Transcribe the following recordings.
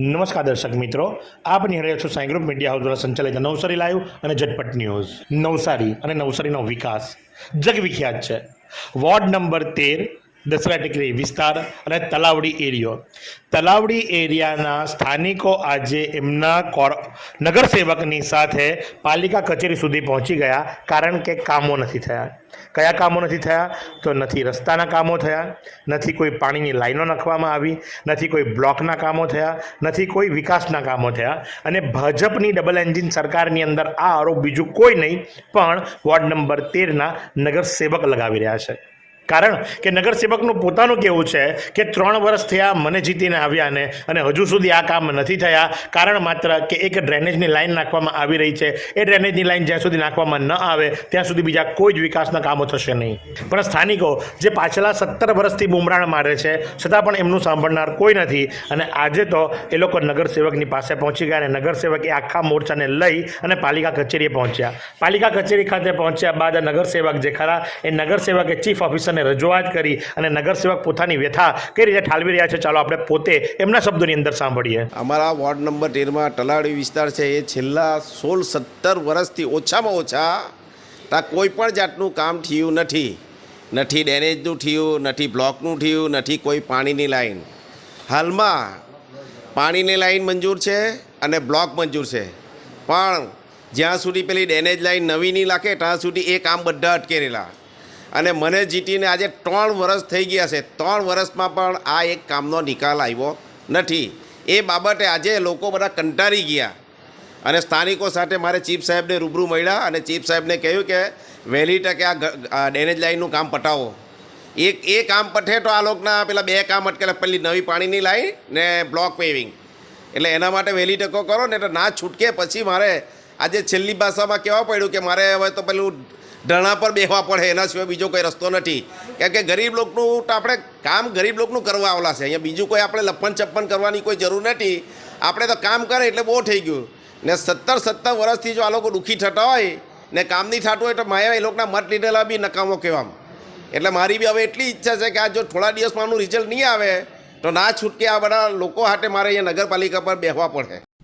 નમસ્કાર દર્શક મિત્રો, આપ નિહાળ્યા છો સાંઈ ગ્રુપ મીડિયા હાઉસ દ્વારા સંચાલિત નવસારી લાઈવ અને ઝટપટ ન્યૂઝ. નવસારી અને નવસારીનો વિકાસ જગવિખ્યાત છે. વોર્ડ નંબર તેર દસરા ટેકરી વિસ્તાર અને તલાવડી એરિયો. તલાવડી એરિયાના સ્થાનિકો આજે એમના કોર નગરસેવકની સાથે પાલિકા કચેરી સુધી પહોંચી ગયા, કારણ કે કામો નથી થયા. કયા કામો નથી થયા? તો નથી રસ્તાના કામો થયા, નથી કોઈ પાણીની લાઈનો નાખવામાં આવી, નથી કોઈ બ્લોકના કામો થયા, નથી કોઈ વિકાસના કામો થયા. અને ભાજપની ડબલ એન્જિન સરકારની અંદર આ આરોપ બીજું કોઈ નહીં, પણ વોર્ડ નંબર તેરના નગરસેવક લગાવી રહ્યા છે. કારણ કે નગરસેવકનું પોતાનું કહેવું છે કે ત્રણ વર્ષ થયા મને જીતીને આવ્યા ને અને હજુ સુધી આ કામ નથી થયા. કારણ માત્ર કે એક ડ્રેનેજની લાઈન નાખવામાં આવી રહી છે. એ ડ્રેનેજની લાઈન જ્યાં સુધી નાખવામાં ન આવે, ત્યાં સુધી બીજા કોઈ જ વિકાસના કામો થશે નહીં. પણ સ્થાનિકો જે પાછલા સત્તર વર્ષથી બુમરાણ મારે છે, છતાં પણ એમનું સાંભળનાર કોઈ નથી. અને આજે તો એ લોકો નગરસેવકની પાસે પહોંચી ગયા અને નગરસેવક એ આખા મોરચાને લઈ અને પાલિકા કચેરીએ પહોંચ્યા. પાલિકા કચેરી ખાતે પહોંચ્યા બાદ નગરસેવક જે ખરા, એ નગરસેવકે ચીફ ઓફિસરને રજૂઆત કરી અને નગરસેવક પોતાની વ્યથા કઈ રીતે ઠાલવી રહ્યા છે, ચાલો આપણે પોતે એમના શબ્દોની અંદર સાંભળીએ. અમારા વોર્ડ નંબર તેરમાં તલાવડી વિસ્તાર છે, એ છેલ્લા સોળ સત્તર વર્ષથી ઓછામાં ઓછા ત્યાં કોઈ પણ જાતનું કામ થયું નથી. નથી ડેનેજનું થયું, નથી બ્લોકનું થયું, નથી કોઈ પાણીની લાઈન. હાલમાં પાણીની લાઈન મંજૂર છે અને બ્લોક મંજૂર છે. પણ જ્યાં સુધી પેલી ડેનેજ લાઈન નવી નહીં લાગે, ત્યાં સુધી એ કામ બધા અટકેરેલા. અને મને જીતીને આજે ત્રણ વર્ષ થઈ ગયા છે. ત્રણ વર્ષમાં પણ આ એક કામનો નિકાલ આવ્યો નથી. એ બાબતે આજે લોકો બધા કંટાળી ગયા. અને સ્થાનિકો સાથે મારે ચીફ સાહેબને રૂબરૂ મળ્યા અને ચીફ સાહેબને કહ્યું કે વહેલી તકે આ ડેનેજ લાઈનનું કામ પટાવો. એક, એ કામ પટે તો આ લોકોના પેલા બે કામ અટકેલા. પેલી નવી પાણીની લાઈન ને બ્લોક પેવિંગ. એટલે એના માટે વહેલી ટકો કરો ને એટલે ના છૂટકે પછી મારે આજે છેલ્લી ભાષામાં કહેવા પડ્યું કે મારે હવે તો પેલું ધરણા પર બેસવા પડે, એના સિવાય બીજો કોઈ રસ્તો નથી. કેમ કે ગરીબ લોકોનું તો આપણે કામ ગરીબ લોકોનું કરવા આવલા છે. અહીંયા બીજું કોઈ આપણે લપન ચપ્પન કરવાની કોઈ જરૂર નથી. આપણે તો કામ કરે એટલે બહુ થઈ ગયું. ને સત્તર સત્તર વર્ષથી જો આ લોકો દુઃખી થતા હોય, ને કામ નહીં થતું હોય તો માયા એ લોકોના મત લીધેલા બી નકામો કહેવામાં. એટલે મારી બી હવે એટલી ઈચ્છા છે કે આ જો થોડા દિવસમાં આનું રિઝલ્ટ નહીં આવે, તો ના છૂટકે આ બધા લોકો હાટે મારે અહીંયા નગરપાલિકા પર બેસવા પડે.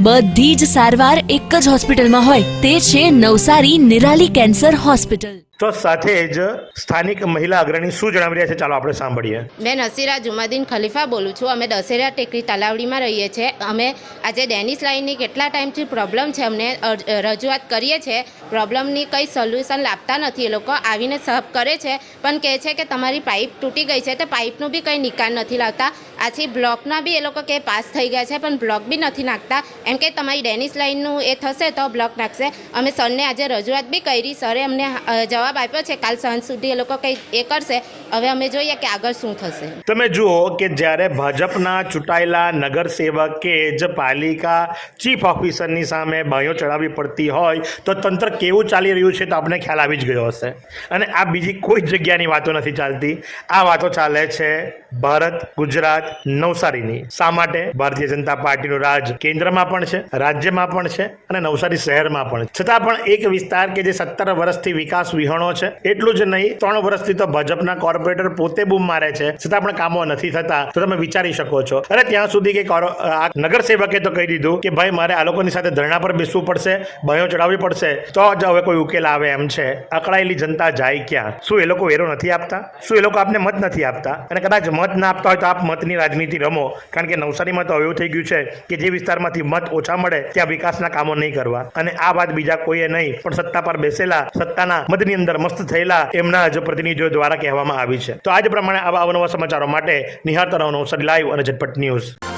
બધી જ સારવાર એક જ હોસ્પિટલમાં હોય. તે છે નવસારી નિરાલી કેન્સર હોસ્પિટલ. તો સાથે જ સ્થાનિક મહિલા અગ્રણી શું જણાવી રહ્યા છે? ચાલો આપણે સાંભળીએ. મેં નસીરા જુમાદીન ખલીફા બોલું છું. અમે દશેરા ટેકરી તલાવડીમાં રહીએ છીએ. અમે આજે ડેનિસ લાઇનની કેટલા ટાઈમથી પ્રોબ્લેમ છે અમને રજૂઆત કરીએ છીએ. પ્રોબ્લેમની કંઈ સોલ્યુશન લાવતા નથી. એ લોકો આવીને સહબ કરે છે પણ કહે છે કે તમારી પાઇપ તૂટી ગઈ છે તો પાઇપનું બી કંઈ નિકાલ નથી લાવતા. આથી બ્લોકના બી એ લોકો કે પાસ થઈ ગયા છે પણ બ્લોક બી નથી નાખતા. એમ કે તમારી ડેનિસ લાઇનનું એ થશે તો બ્લોક નાખશે. અમે સરને આજે રજૂઆત બી કરી સરે અમને જવાબ આપ્યો છે, કાલ સાંજ સુધી એ લોકો કંઈ એ કરશે. હવે અમે જોઈએ કે આગળ શું થશે. તમે જુઓ કે જ્યારે ભાજપના ચૂંટાયેલા નગરસેવકે જ પાલિકા ચીફ ઓફિસરની સામે બાયો ચડાવવી પડતી હોય, તો તંત્ર કેવું ચાલી રહ્યું છે તો આપણે ખ્યાલ આવી જ ગયો હશે. અને આ બીજી કોઈ જગ્યાની વાતો નથી ચાલતી. આ વાતો ચાલે છે ભારત, ગુજરાત નવસારીની. શા માટે? ભારતીય જનતા પાર્ટીનું રાજ કેન્દ્રમાં પણ છે, રાજ્યમાં પણ છે અને નવસારી શહેરમાં પણ. છતાં પણ એક વિસ્તાર કે જે સત્તર વર્ષથી વિકાસ વિહોણો છે, એટલું જ નહીં, ત્રણ વર્ષથી તો ભાજપના કોર્પોરેટર પોતે બૂમ મારે છે, છતાં પણ કામો નથી થતા, તો તમે વિચારી શકો છો. અરે ત્યાં સુધી કે નગરસેવકે તો કહી દીધું કે ભાઈ મારે આ લોકોની સાથે ધરણા પર બેસવું પડશે, ભયો ચડાવવી પડશે, તો જ હવે કોઈ ઉકેલ આવે એમ છે. અકળાયેલી જનતા જાય ક્યાં? શું એ લોકો વેરો નથી આપતા? શું એ લોકો આપને મત નથી આપતા? અને કદાચ મત ના આપતા હોય તો આપ મતની રાજનીતિ રમો. કારણ કે નવસારીમાં તો એવું થઈ ગયું છે કે જે વિસ્તારમાંથી મત ઓછા મળે ત્યાં વિકાસના કામો નહીં કરવા. અને આ વાત બીજા કોઈએ નહીં, પણ સત્તા પર બેસેલા, સત્તાના મતની અંદર મસ્ત થયેલા એમના જ પ્રતિનિધિઓ દ્વારા કહેવામાં આવી છે. તો આજ પ્રમાણે આવા અવનવા સમાચારો માટે નિહાળતા રહો નવસારી લાઈવ અને ઝટપટ ન્યૂઝ.